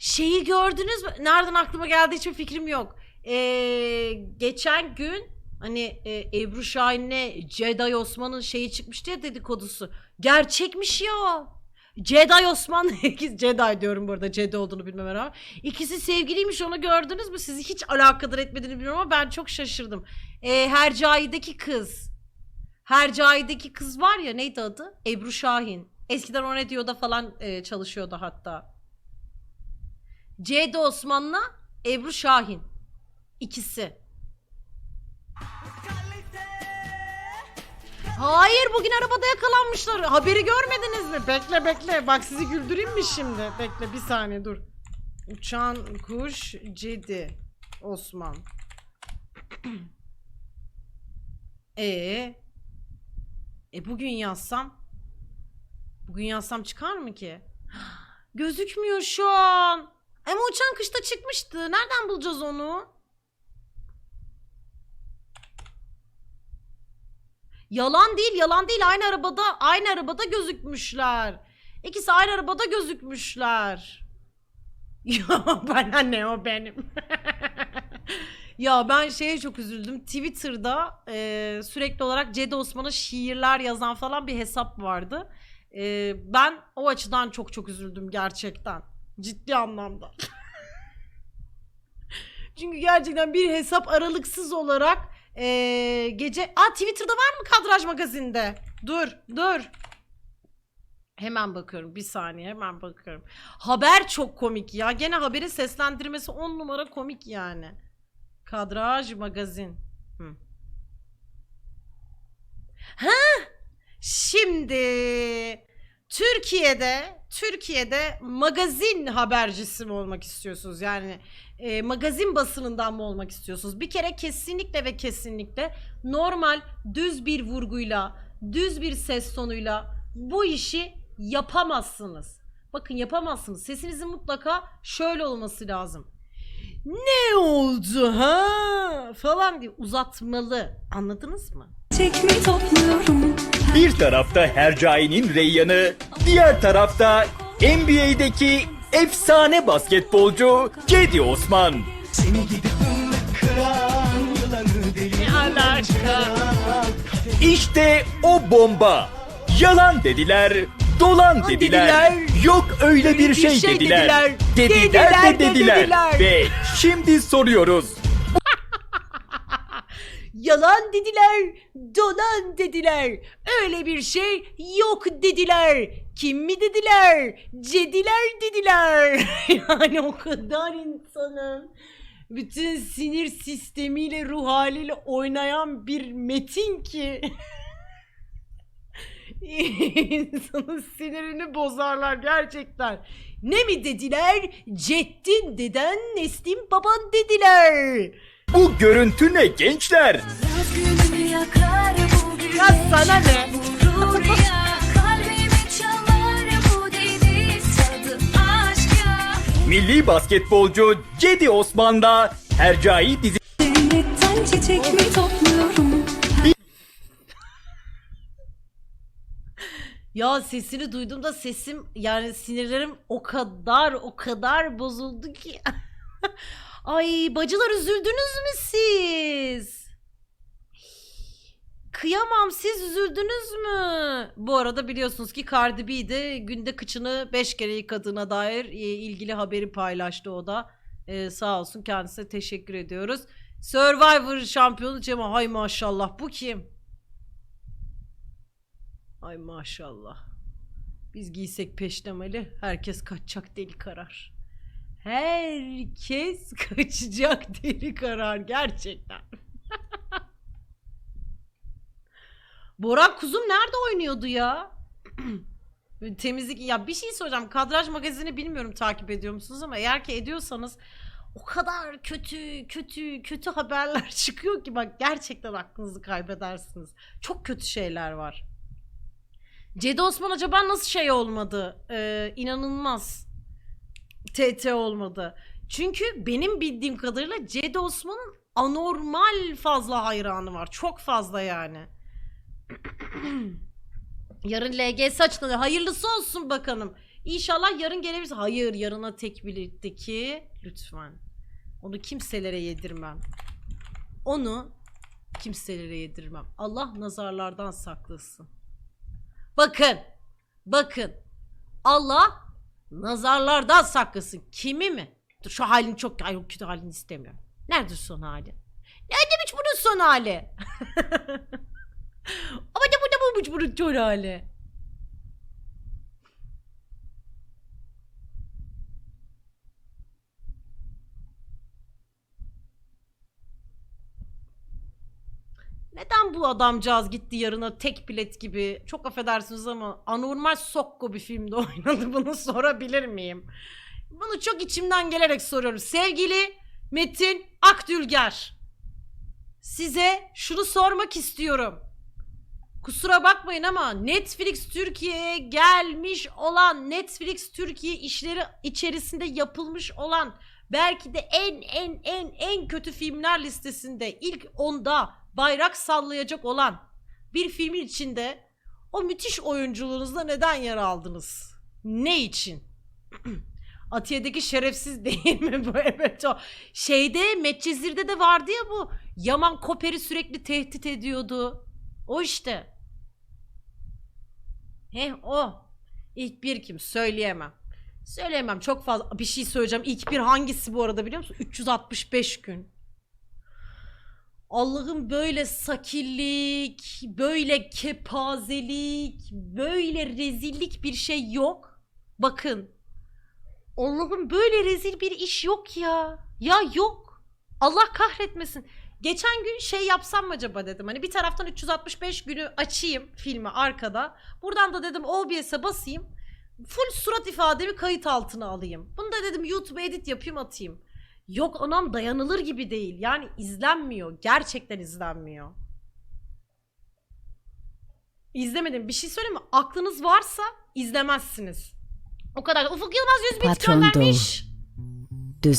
şeyi gördünüz mü? Nereden aklıma geldi hiçbir fikrim yok. Ee, geçen gün hani e, Ebru Şahin'le Jedi Osman'ın şeyi çıkmıştı ya dedikodusu. Gerçekmiş ya. Jedi Osman ikiz Jedi diyorum bu arada olduğunu bilmeme rağmen. İkisi sevgiliymiş onu gördünüz mü? Sizi hiç alakadar etmediğini bilmiyorum ama ben çok şaşırdım. Ee, Hercai'deki kız. Hercai'deki kız var ya neydi adı? Ebru Şahin. Eskiden o Radio'da falan e, çalışıyordu hatta. Ceyda Osman'la Ebru Şahin. İkisi. Hayır bugün arabada yakalanmışlar. Haberi görmediniz mi? Bekle bekle. Bak sizi güldüreyim mi şimdi? Bekle bir saniye dur. Uçan kuş Cedi Osman. Ee, e bugün yazsam Bugün yazsam çıkar mı ki? Gözükmüyor şu an. Ama uçan kışta çıkmıştı. Nereden bulacağız onu? Yalan değil, yalan değil. Aynı arabada, aynı arabada gözükmüşler. İkisi aynı arabada gözükmüşler. Ya bana ne o benim. ya ben şeye çok üzüldüm. Twitter'da e, sürekli olarak Cedi Osman'a şiirler yazan falan bir hesap vardı. E, ben o açıdan çok çok üzüldüm gerçekten. Ciddi anlamda. Çünkü gerçekten bir hesap aralıksız olarak e, gece... Aa Twitter'da var mı Kadraj Magazin'de? Dur, dur. Hemen bakıyorum. Bir saniye hemen bakıyorum. Haber çok komik ya. Gene haberi seslendirmesi 10 numara komik yani. Kadraj Magazin. Hı. Ha! Şimdi Türkiye'de Türkiye'de magazin habercisi mi olmak istiyorsunuz? Yani e, magazin basınından mı olmak istiyorsunuz? Bir kere kesinlikle ve kesinlikle normal düz bir vurguyla, düz bir ses tonuyla bu işi yapamazsınız. Bakın yapamazsınız. Sesinizin mutlaka şöyle olması lazım. Ne oldu ha? Falan diye uzatmalı. Anladınız mı? Çekmi topluyorum Bir tarafta Hercai'nin Reyyan'ı, diğer tarafta NBA'deki efsane basketbolcu Cedi Osman. Ne alaka? İşte o bomba. Yalan dediler, dolan dediler. dediler. Yok öyle bir şey, dediler. Dediler, Dediler de de dediler. dediler. Ve şimdi soruyoruz. Yalan dediler, dolan dediler. Öyle bir şey yok dediler. Kim mi dediler? Cediler dediler. yani o kadar insanın bütün sinir sistemiyle, ruh haliyle oynayan bir metin ki. İnsanın sinirini bozarlar gerçekten. Ne mi dediler? Ceddin deden, Neslim baban dediler. Bu görüntü ne gençler? Ya sana ne? Milli basketbolcu Cedi Osman'da Hercai dizi çiçek mi topluyorum Ya sesini duyduğumda sesim yani sinirlerim o kadar o kadar bozuldu ki. Ay bacılar üzüldünüz mü siz? Kıyamam siz üzüldünüz mü? Bu arada biliyorsunuz ki Cardi B de günde kıçını 5 kere yıkadığına dair e, ilgili haberi paylaştı o da. E, sağ olsun kendisine teşekkür ediyoruz. Survivor şampiyonu Cem hay maşallah bu kim? Ay maşallah. Biz giysek peştemali herkes kaçacak deli karar. Herkes kaçacak deli karar gerçekten. Boran Kuzum nerede oynuyordu ya? Temizlik ya bir şey soracağım. Kadraj magazini bilmiyorum takip ediyor musunuz ama eğer ki ediyorsanız o kadar kötü kötü kötü haberler çıkıyor ki bak gerçekten aklınızı kaybedersiniz. Çok kötü şeyler var. Cedi Osman acaba nasıl şey olmadı? Ee, inanılmaz. TT olmadı. Çünkü benim bildiğim kadarıyla Cedi Osman'ın anormal fazla hayranı var. Çok fazla yani. Yarın LGS açılıyor. Hayırlısı olsun bakalım. İnşallah yarın gelebiliriz. Hayır yarına tek birlikteki lütfen. Onu kimselere yedirmem. Onu kimselere yedirmem. Allah nazarlardan saklasın. Bakın. Bakın. Allah nazarlardan saklasın. Kimi mi? Dur şu halini çok ay, o kötü halini istemiyorum. Nerede son hali? Neredeymiş bunun son hali? Ama ne bu ne bulmuş bunun son hali? Neden bu adamcağız gitti yarına tek bilet gibi çok affedersiniz ama anormal sokko bir filmde oynadı bunu sorabilir miyim? Bunu çok içimden gelerek soruyorum. Sevgili Metin Akdülger size şunu sormak istiyorum. Kusura bakmayın ama Netflix Türkiye'ye gelmiş olan Netflix Türkiye işleri içerisinde yapılmış olan belki de en en en en kötü filmler listesinde ilk onda bayrak sallayacak olan bir filmin içinde o müthiş oyunculuğunuzda neden yer aldınız? Ne için? Atiye'deki şerefsiz değil mi bu? Evet o. Şeyde Medcezir'de de vardı ya bu. Yaman Koper'i sürekli tehdit ediyordu. O işte. Heh o. İlk bir kim? Söyleyemem. Söyleyemem. Çok fazla bir şey söyleyeceğim. İlk bir hangisi bu arada biliyor musun? 365 gün. Allah'ım böyle sakillik, böyle kepazelik, böyle rezillik bir şey yok. Bakın. Allah'ım böyle rezil bir iş yok ya. Ya yok. Allah kahretmesin. Geçen gün şey yapsam mı acaba dedim. Hani bir taraftan 365 günü açayım filmi arkada. Buradan da dedim OBS'e basayım. Full surat ifademi kayıt altına alayım. Bunu da dedim YouTube'a edit yapayım atayım. Yok anam dayanılır gibi değil. Yani izlenmiyor. Gerçekten izlenmiyor. İzlemedim. Bir şey söyleyeyim mi? Aklınız varsa izlemezsiniz. O kadar. Ufuk Yılmaz 100 bit Patron göndermiş.